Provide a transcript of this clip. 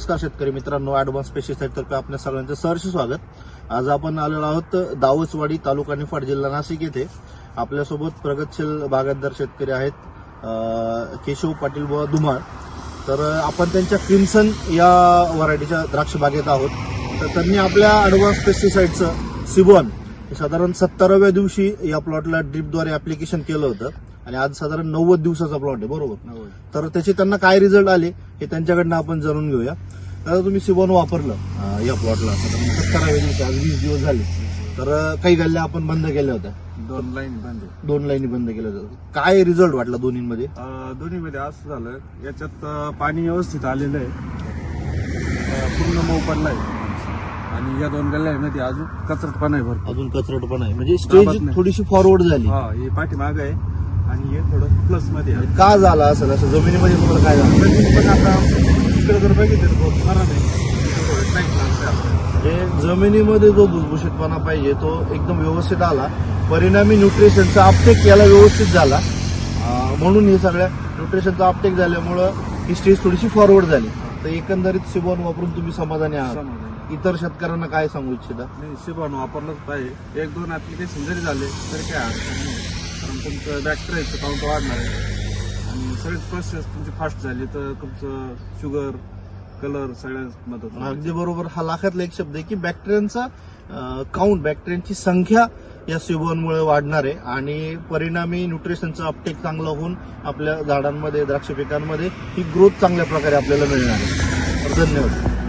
नमस्कार शेतकरी मित्रांनो ऍडव्हान्स पेस्टिसाइड तर्फे आपल्या सगळ्यांचं सहर्ष स्वागत. आज आपण आलेलो आहोत दावसवाडी तालुका निफाड जिल्हा नाशिक येथे. आपल्यासोबत प्रगतशील बागायतदार शेतकरी आहेत केशव पाटील व धुमाळ. तर आपण त्यांच्या क्रिम्सन या व्हरायटीच्या द्राक्ष बागेत आहोत. तर त्यांनी आपल्या ऍडव्हान्स पेस्टिसाईडचं सिबॉन साधारण सत्तराव्या दिवशी या प्लॉटला ड्रीपद्वारे ॲप्लिकेशन केलं होतं. आणि आज साधारण नव्वद दिवसाचा प्लॉट आहे बरोबर? तर त्याचे त्यांना काय रिझल्ट आले हे त्यांच्याकडनं आपण जाणून घेऊया. तर तुम्ही सिबॉन वापरलं या प्लॉटला सत्तराव्या दिवशी आज वीस दिवस झाले. तर काही गल्ल्या आपण बंद केल्या होत्या. दोन लाईन बंद. आहे. दोन लाईनी बंद केल्या होत्या. काय रिझल्ट वाटला दोन्हीमध्ये? दोन्हीमध्ये असं झालं याच्यात पाणी व्यवस्थित आलेलं आहे. पूर्ण मऊ पडला आहे आणि या दोन गल्ल्यामध्ये अजून कचरटपणा आहे भरपूर. अजून कचरट पण आहे. म्हणजे स्टेज. थोडीशी फॉरवर्ड झाली. हा हे पाठीमाग आहे. आणि हे थोडं प्लसमध्ये आहे. का झाला असेल? असं जमिनीमध्ये तुम्हाला काय झालं? तरी पण आता इकडे जर बघितलं तर बहुत खरा नाही. थोडं टाईट आपल्याला. म्हणजे जमिनीमध्ये जो भुसभुशीतपणा पाहिजे तो एकदम व्यवस्थित आला. परिणामी न्यूट्रिशनचा अपटेक याला व्यवस्थित झाला. अं, म्हणून हे सगळ्या न्यूट्रिशनचा अपटेक झाल्यामुळं ही स्टेज थोडीशी फॉरवर्ड झाली. तर एकंदरीत सिबॉन वापरून तुम्ही समाधानी आहात. समाधानी. इतर शेतकऱ्यांना काय सांगू इच्छिता? नाही शिबान वापरलंच पाहिजे. एक दोन ऍप्लिकेशन जरी झाले तरी काय अडचण नाही. कारण तुमचं बॅक्टेरियाचं काउंट वाढणार आहे. आणि सगळीच प्रोसेस तुमची फास्ट झाली तर तुमचं शुगर कलर सगळ्यात मदत होईल. अगदी बरोबर. हा लाखातला एक शब्द आहे की बॅक्टेरियांचा काउंट बॅक्टेरियांची संख्या या सिबॉनमुळे वाढणार आहे. आणि परिणामी न्यूट्रिशनचं अपटेक चांगलं होऊन आपल्या झाडांमध्ये द्राक्ष पिकांमध्ये ही ग्रोथ चांगल्या प्रकारे आपल्याला मिळणार आहे. तर धन्यवाद.